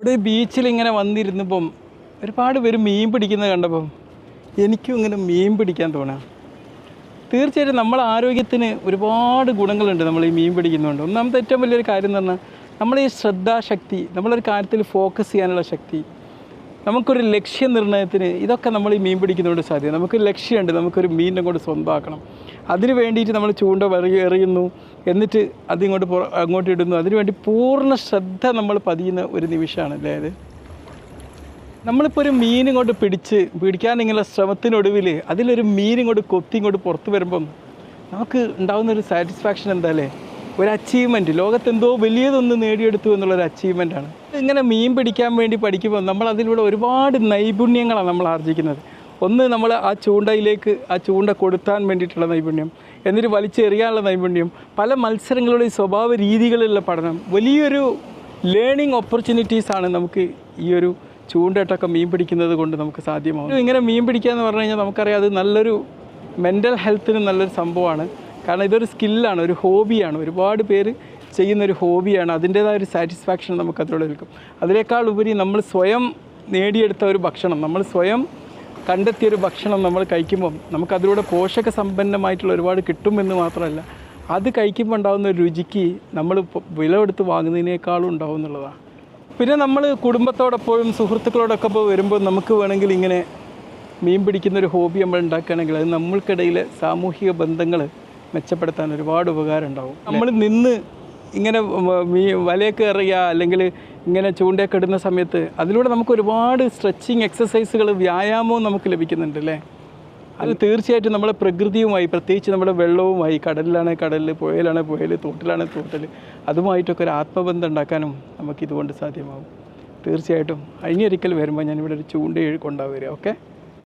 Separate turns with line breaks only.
ഇവിടെ ബീച്ചിൽ ഇങ്ങനെ വന്നിരുന്നപ്പം ഒരുപാട് പേര് മീൻ പിടിക്കുന്നത് കണ്ടപ്പം എനിക്കും ഇങ്ങനെ മീൻ പിടിക്കാൻ തോന്നാം. തീർച്ചയായിട്ടും നമ്മളെ ആരോഗ്യത്തിന് ഒരുപാട് ഗുണങ്ങളുണ്ട് നമ്മൾ ഈ മീൻ പിടിക്കുന്നതുകൊണ്ട്. ഒന്നാമത്തെ ഏറ്റവും വലിയൊരു കാര്യം എന്ന് പറഞ്ഞാൽ നമ്മൾ ഈ ശ്രദ്ധാശക്തി നമ്മളൊരു കാര്യത്തിൽ ഫോക്കസ് ചെയ്യാനുള്ള ശക്തി നമുക്കൊരു ലക്ഷ്യനിർണയത്തിന് ഇതൊക്കെ നമ്മൾ ഈ മീൻ പിടിക്കുന്നതുകൊണ്ട് സാധ്യത. നമുക്ക് ലക്ഷ്യമുണ്ട് നമുക്കൊരു മീനിനെ കൊണ്ട് സ്വന്തമാക്കണം. അതിന് വേണ്ടിയിട്ട് നമ്മൾ ചൂണ്ട എറിയുന്നു. എന്നിട്ട് അതിങ്ങോട്ട് അങ്ങോട്ട് ഇടുന്നു. അതിനുവേണ്ടി പൂർണ ശ്രദ്ധ നമ്മൾ പതിയുന്ന ഒരു നിമിഷമാണ് അല്ലേ അത്? നമ്മളിപ്പോൾ ഒരു മീൻ ഇങ്ങോട്ട് പിടിച്ച് പിടിക്കാനിങ്ങനെ ശ്രമത്തിനൊടുവിൽ അതിലൊരു മീൻ ഇങ്ങോട്ട് കൊത്തി ഇങ്ങോട്ട് പുറത്ത് വരുമ്പം നമുക്ക് ഉണ്ടാകുന്ന ഒരു സാറ്റിസ്ഫാക്ഷൻ എന്താ അല്ലേ ഒരു അച്ചീവ്മെന്റ് ലോകത്തെന്തോ വലിയതൊന്ന് നേടിയെടുത്തു എന്നുള്ളൊരു അച്ചീവ്മെന്റാണ് ഇങ്ങനെ മീൻ പിടിക്കാൻ വേണ്ടി പഠിക്കുമ്പോൾ നമ്മൾ അതിലൂടെ ഒരുപാട് നൈപുണ്യങ്ങളാണ് നമ്മൾ ആർജിക്കുന്നത്. ഒന്ന് നമ്മൾ ആ ചൂണ്ടയിലേക്ക് ആ ചൂണ്ട കൊടുത്താൻ വേണ്ടിയിട്ടുള്ള നൈപുണ്യം എന്നിട്ട് വലിച്ചെറിയാനുള്ള നൈപുണ്യം പല മത്സരങ്ങളുടെ സ്വഭാവ രീതികളിലുള്ള പഠനം വലിയൊരു ലേണിംഗ് ഓപ്പർച്യൂണിറ്റീസ് ആണ് നമുക്ക് ഈ ഒരു ചൂണ്ടയിട്ടൊക്കെ മീൻ പിടിക്കുന്നത് കൊണ്ട് നമുക്ക് സാധ്യമാകും ഇങ്ങനെ മീൻ പിടിക്കുക എന്ന് പറഞ്ഞു കഴിഞ്ഞാൽ നമുക്കറിയാം അത് നല്ലൊരു മെന്റൽ ഹെൽത്തിന് നല്ലൊരു സംഭവമാണ്. കാരണം ഇതൊരു സ്കില്ലാണ് ഒരു ഹോബിയാണ് ഒരുപാട് പേര് ചെയ്യുന്നൊരു ഹോബിയാണ് അതിന്റേതായ ഒരു സാറ്റിസ്ഫാക്ഷൻ നമുക്ക് അതിലൂടെ നിൽക്കും അതിനേക്കാൾ ഉപരി നമ്മൾ സ്വയം നേടിയെടുത്ത ഒരു ഭക്ഷണം നമ്മൾ സ്വയം കണ്ടെത്തിയ ഒരു ഭക്ഷണം നമ്മൾ കഴിക്കുമ്പം നമുക്കതിലൂടെ പോഷക സമ്പന്നമായിട്ടുള്ള ഒരുപാട് കിട്ടുമെന്ന് മാത്രമല്ല അത് കഴിക്കുമ്പോൾ ഉണ്ടാകുന്ന ഒരു രുചിക്ക് നമ്മൾ വില കൊടുത്ത് വാങ്ങുന്നതിനേക്കാളും ഉണ്ടാവും എന്നുള്ളതാണ്. പിന്നെ നമ്മൾ കുടുംബത്തോടൊപ്പവും സുഹൃത്തുക്കളോടൊക്കെ വരുമ്പോൾ നമുക്ക് വേണമെങ്കിൽ ഇങ്ങനെ മീൻ പിടിക്കുന്ന ഒരു ഹോബി നമ്മൾ ഉണ്ടാക്കുകയാണെങ്കിൽ അത് നമ്മൾക്കിടയിലെ സാമൂഹിക ബന്ധങ്ങൾ മെച്ചപ്പെടുത്താൻ ഒരുപാട് ഉപകാരം ഉണ്ടാവും നമ്മൾ നിന്ന് ഇങ്ങനെ മീ വലയൊക്കെ എറിയുക അല്ലെങ്കിൽ ഇങ്ങനെ ചൂണ്ടയൊക്കെ ഇടുന്ന സമയത്ത് അതിലൂടെ നമുക്ക് ഒരുപാട് സ്ട്രെച്ചിങ് എക്സസൈസുകൾ വ്യായാമവും നമുക്ക് ലഭിക്കുന്നുണ്ട് അല്ലേ? അത് തീർച്ചയായിട്ടും നമ്മുടെ പ്രകൃതിയുമായി പ്രത്യേകിച്ച് നമ്മുടെ വെള്ളവുമായി കടലിലാണ് കടലിൽ പുഴയിലാണ് പുഴയിൽ തോട്ടിലാണ് തോട്ടിൽ അതുമായിട്ടൊക്കെ ഒരു ആത്മബന്ധം ഉണ്ടാക്കാനും നമുക്ക് ഇതുകൊണ്ട് സാധ്യമാവും. തീർച്ചയായിട്ടും അഴിഞ്ഞൊരിക്കൽ വരുമ്പോൾ ഞാനിവിടെ ഒരു ചൂണ്ട കൊണ്ടാവുക ഓക്കെ?